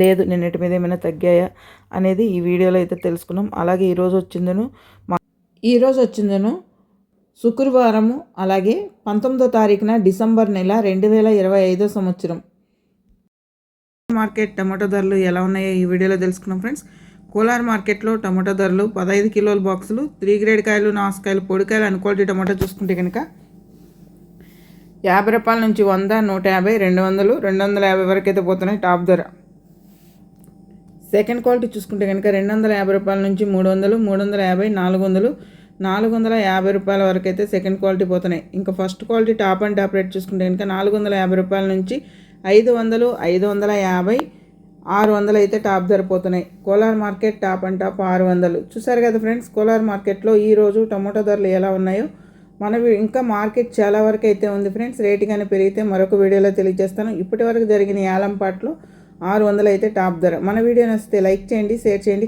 లేదు నిన్నటి మీద ఏమైనా తగ్గాయా అనేది ఈ వీడియోలో అయితే తెలుసుకున్నాం. అలాగే ఈరోజు వచ్చిందను మా ఈరోజు వచ్చిందను శుక్రవారము అలాగే పంతొమ్మిదో తారీఖున డిసెంబర్ నెల రెండు వేల ఇరవై ఐదో సంవత్సరం. మార్కెట్ టమాటో ధరలు ఎలా ఉన్నాయో ఈ వీడియోలో తెలుసుకున్నాం ఫ్రెండ్స్. కోలార్ మార్కెట్లో టమాటో ధరలు పదహైదు కిలోల బాక్సులు త్రీ గ్రేడ్ కాయలు నాసుకాయలు పొడికాయలు అన్ క్వాలిటీ టమాటో చూసుకుంటే కనుక యాభై రూపాయల నుంచి వంద నూట యాభై రెండు వందలు రెండు వందల యాభై వరకు అయితే పోతున్నాయి టాప్ ధర. సెకండ్ క్వాలిటీ చూసుకుంటే కనుక రెండు వందల యాభై రూపాయల నుంచి మూడు వందలు మూడు వందల యాభై నాలుగు వందలు నాలుగు వందల యాభై రూపాయల వరకు అయితే సెకండ్ క్వాలిటీ పోతున్నాయి. ఇంకా first quality top and top rate చూసుకుంటే కనుక నాలుగు వందల యాభై రూపాయల నుంచి ఐదు వందలు ఐదు వందల యాభై ఆరు వందలు అయితే టాప్ ధర పోతున్నాయి. Kolar market top and top ఆరు వందలు చూసారు కదా ఫ్రెండ్స్ కోలార్ మార్కెట్లో ఈరోజు టమోటో ధరలు ఎలా ఉన్నాయో? మన ఇంకా మార్కెట్ చాలా వరకు అయితే ఉంది ఫ్రెండ్స్. రేటు కానీ పెరిగితే మరొక వీడియోలో తెలియజేస్తాను. ఇప్పటి వరకు జరిగిన యాలంపాట్లో ఆరు వందలు అయితే టాప్ ధర. మన వీడియో నచ్చితే లైక్ చేయండి షేర్ చేయండి